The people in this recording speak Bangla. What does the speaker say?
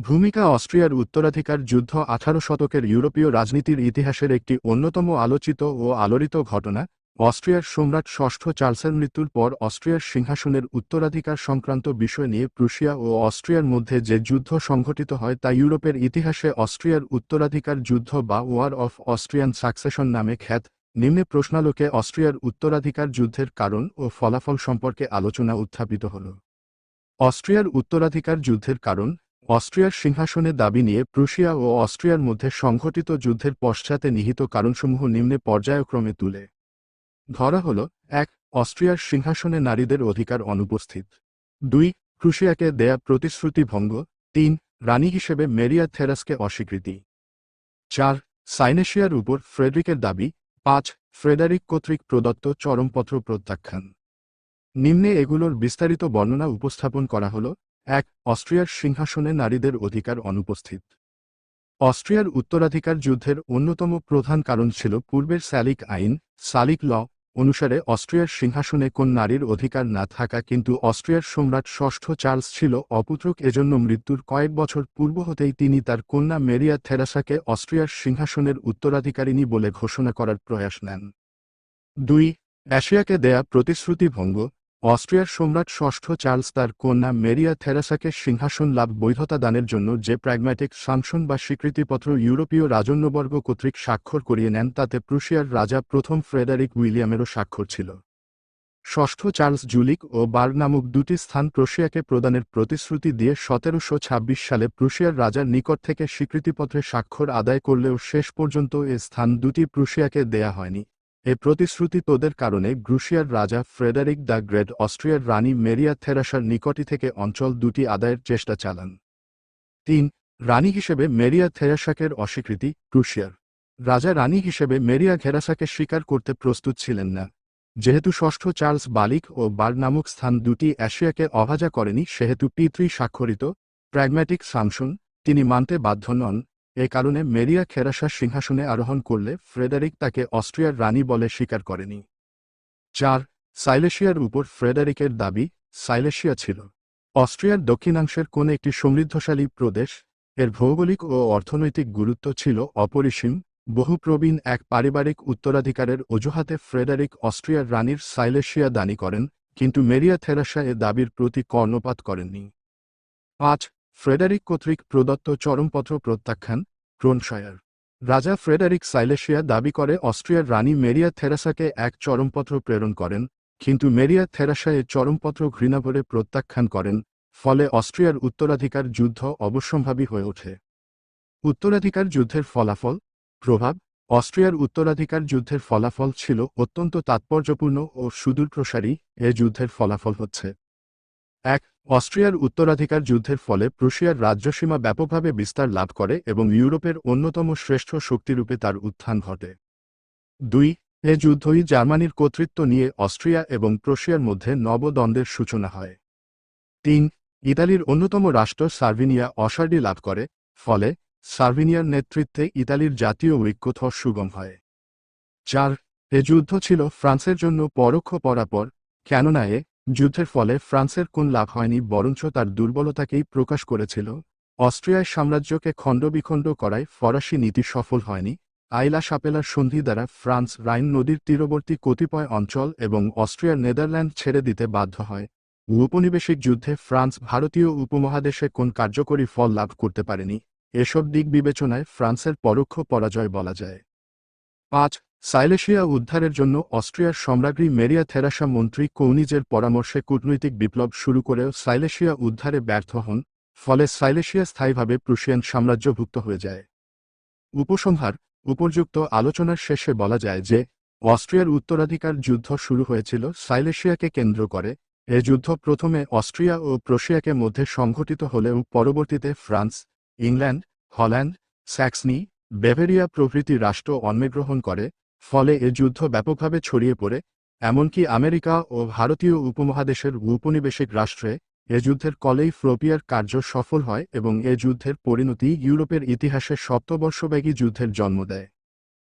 ভূমিকা অস্ট্রিয়ার উত্তরাধিকার যুদ্ধ আঠারো শতকের ইউরোপীয় রাজনীতির ইতিহাসের একটি অন্যতম আলোচিত ও আলোড়িত ঘটনা, অস্ট্রিয়ার সম্রাট ষষ্ঠ চার্লসের মৃত্যুর পর অস্ট্রিয়ার সিংহাসনের উত্তরাধিকার সংক্রান্ত বিষয় নিয়ে প্রুশিয়া ও অস্ট্রিয়ার মধ্যে যে যুদ্ধ সংঘটিত হয় তা ইউরোপের ইতিহাসে অস্ট্রিয়ার উত্তরাধিকার যুদ্ধ বা ওয়ার অফ অস্ট্রিয়ান সাকসেশন নামে খ্যাত। নিম্নে প্রশ্নালোকে অস্ট্রিয়ার উত্তরাধিকার যুদ্ধের কারণ ও ফলাফল সম্পর্কে আলোচনা উত্থাপিত হল। অস্ট্রিয়ার উত্তরাধিকার যুদ্ধের কারণ অস্ট্রিয়ার সিংহাসনের দাবি নিয়ে প্রুশিয়া ও অস্ট্রিয়ার মধ্যে সংঘটিত যুদ্ধের পশ্চাতে নিহিত কারণসমূহ নিম্নে পর্যায়ক্রমে তুলে। ধরা হল, এক, অস্ট্রিয়ার সিংহাসনে নারীদের অধিকার অনুপস্থিত। দুই, প্রুশিয়াকে দেয়া প্রতিশ্রুতি ভঙ্গ। তিন, রানী হিসেবে মেরিয়া থেরাসকে অস্বীকৃতি। চার, সাইনেশিয়ার উপর ফ্রেডরিকের দাবি। পাঁচ, ফ্রেডারিক কর্তৃক প্রদত্ত চরমপত্র প্রত্যাখ্যান। নিম্নে এগুলোর বিস্তারিত বর্ণনা উপস্থাপন করা হল। এক, অস্ট্রিয়ার সিংহাসনে নারীদের অধিকার অনুপস্থিত। অস্ট্রিয়ার উত্তরাধিকার যুদ্ধের অন্যতম প্রধান কারণ ছিল পূর্বের স্যালিক আইন সালিক ল, অনুসারে অস্ট্রিয়ার সিংহাসনে কোন নারীর অধিকার না থাকা কিন্তু অস্ট্রিয়ার সম্রাট ষষ্ঠ চার্লস ছিল অপুত্রক এজন্য মৃত্যুর কয়েক বছর পূর্ব হতেই তিনি তার কন্যা মেরিয়া থেরাসাকে অস্ট্রিয়ার সিংহাসনের উত্তরাধিকারিণী বলে ঘোষণা করার প্রয়াস নেন। দুই এশিয়াকে দেয়া প্রতিশ্রুতি ভঙ্গ অস্ট্রিয়ার সম্রাট ষষ্ঠ চার্লস তার কন্যা মেরিয়া থেরাসাকে সিংহাসন লাভ বৈধতা দানের জন্য যে প্র্যাগম্যাটিক সাংশন বা স্বীকৃতিপত্র ইউরোপীয় রাজন্যবর্গ কর্তৃক স্বাক্ষর করিয়ে নেন, তাতে প্রুশিয়ার রাজা প্রথম ফ্রেডারিক উইলিয়ামেরও স্বাক্ষর ছিল। ষষ্ঠ চার্লস জুলিক ও বার নামক দুটি স্থান প্রুশিয়াকে প্রদানের প্রতিশ্রুতি দিয়ে সতেরোশো ছাব্বিশ সালে প্রুশিয়ার রাজার নিকট থেকে স্বীকৃতিপত্রে স্বাক্ষর আদায় করলেও শেষ পর্যন্ত এ স্থান দুটি প্রুশিয়াকে দেয়া হয়নি। এ প্রতিশ্রুতি তোদের কারণে গ্রুশিয়ার রাজা ফ্রেডারিক দ্য গ্রেট, অস্ট্রিয়ার রানী মেরিয়া থেরাসার নিকটি থেকে অঞ্চল দুটি আদায়ের চেষ্টা চালান। তিন, রানী হিসেবে মেরিয়া থেরাসাকের অস্বীকৃতি প্রুশিয়ার রাজা রানী হিসেবে মেরিয়া ঘেরাসাকে স্বীকার করতে প্রস্তুত ছিলেন না। যেহেতু ষষ্ঠ চার্লস বালিক ও বার নামক স্থান দুটি অ্যাশিয়াকে অভাজা করেনি, সেহেতু পিতৃ স্বাক্ষরিত, প্র্যাগম্যাটিক সামসুন তিনি মানতে বাধ্য নন এ কারণে মেরিয়া খেরাসার সিংহাসনে আরোহণ করলে ফ্রেডারিক তাকে অস্ট্রিয়ার রানী বলে স্বীকার করেনি। চার, সাইলেশিয়ার উপর ফ্রেডারিকের দাবি সাইলেশিয়া ছিল। অস্ট্রিয়ার দক্ষিণাংশের কোন একটি সমৃদ্ধশালী প্রদেশ, এর ভৌগোলিক ও অর্থনৈতিক গুরুত্ব ছিল অপরিসীম। বহুপ্রবীণ এক পারিবারিক উত্তরাধিকারের অজুহাতে ফ্রেডারিক অস্ট্রিয়ার রানীর সাইলেশিয়া দানি করেন, কিন্তু মেরিয়া থেরাসা এ দাবির প্রতি কর্ণপাত করেননি। পাঁচ ফ্রেডারিক কর্তৃক প্রদত্ত চরমপত্র প্রত্যাখ্যান ক্রোনশায়ার রাজা ফ্রেডারিক সাইলেশিয়া দাবি করে, অস্ট্রিয়ার রানী মেরিয়া থেরাসাকে এক চরমপত্র প্রেরণ করেন, কিন্তু মেরিয়া থেরাসা এ চরমপত্র ঘৃণাভরে প্রত্যাখ্যান করেন, ফলে অস্ট্রিয়ার উত্তরাধিকার যুদ্ধ অবশ্যম্ভাবী হয়ে ওঠে। উত্তরাধিকার যুদ্ধের ফলাফল, প্রভাব, অস্ট্রিয়ার উত্তরাধিকার যুদ্ধের ফলাফল ছিল অত্যন্ত তাৎপর্যপূর্ণ ও সুদূরপ্রসারী, এ যুদ্ধের ফলাফল হচ্ছে। এক, অস্ট্রিয়ার উত্তরাধিকার যুদ্ধের ফলে প্রুশিয়ার রাজ্যসীমা ব্যাপকভাবে বিস্তার লাভ করে এবং ইউরোপের অন্যতম শ্রেষ্ঠ শক্তিরূপে তার উত্থান ঘটে। দুই, এ যুদ্ধই জার্মানির কর্তৃত্ব নিয়ে অস্ট্রিয়া এবং প্রুশিয়ার মধ্যে নবদ্বন্দ্বের সূচনা হয়। তিন, ইতালির অন্যতম রাষ্ট্র সার্ভিনিয়া অসার্ডি লাভ করে, ফলে সার্ভিনিয়ার নেতৃত্বে ইতালির জাতীয় ঐক্যথ সুগম হয়। চার, এ যুদ্ধ ছিল ফ্রান্সের জন্য পরোক্ষ পরাপর, কেননা এ যুদ্ধের ফলে ফ্রান্সের কোন লাভ হয়নি, বরঞ্চ তার দুর্বলতাকেই প্রকাশ করেছিল। অস্ট্রিয়ায় সাম্রাজ্যকে খণ্ডবিখণ্ড করায় ফরাসি নীতি সফল হয়নি। আইলা সাপেলার সন্ধি দ্বারা ফ্রান্স রাইন নদীর তীরবর্তী কতিপয় অঞ্চল এবং অস্ট্রিয়ার নেদারল্যান্ড ছেড়ে দিতে বাধ্য হয়। উপনিবেশিক যুদ্ধে ফ্রান্স ভারতীয় উপমহাদেশে কোন কার্যকরী ফল লাভ করতে পারেনি, এসব দিক বিবেচনায় ফ্রান্সের পরোক্ষ পরাজয় বলা যায়। পাঁচ সাইলেশিয়া উদ্ধারের জন্য অস্ট্রিয়ার সম্রাজ্ঞী মেরিয়া থেরাসা মন্ত্রী কৌনিজের পরামর্শে কূটনৈতিক বিপ্লব শুরু করেও সাইলেশিয়া উদ্ধারে ব্যর্থ হন, ফলে সাইলেশিয়া স্থায়ীভাবে প্রুশিয়ান সাম্রাজ্যভুক্ত হয়ে যায়। উপসংহার, উপযুক্ত আলোচনার শেষে বলা যায় যে, অস্ট্রিয়ার উত্তরাধিকার যুদ্ধ শুরু হয়েছিল সাইলেশিয়াকে কেন্দ্র করে, এ যুদ্ধ প্রথমে অস্ট্রিয়া ও প্রশিয়াকে মধ্যে সংঘটিত হলেও পরবর্তীতে France, England, Holland, Saxony, Bavaria প্রভৃতি রাষ্ট্র অন্মেগ্রহণ করে ফলে এ যুদ্ধ ব্যাপকভাবে ছড়িয়ে পড়ে, এমনকি আমেরিকা ও ভারতীয় উপমহাদেশের উপনিবেশিক রাষ্ট্রে এ যুদ্ধের কলেই ফ্রোপিয়ার কার্য সফল হয় এবং এ যুদ্ধের পরিণতি ইউরোপের ইতিহাসে সপ্তবর্ষব্যাগী যুদ্ধের জন্ম দেয়।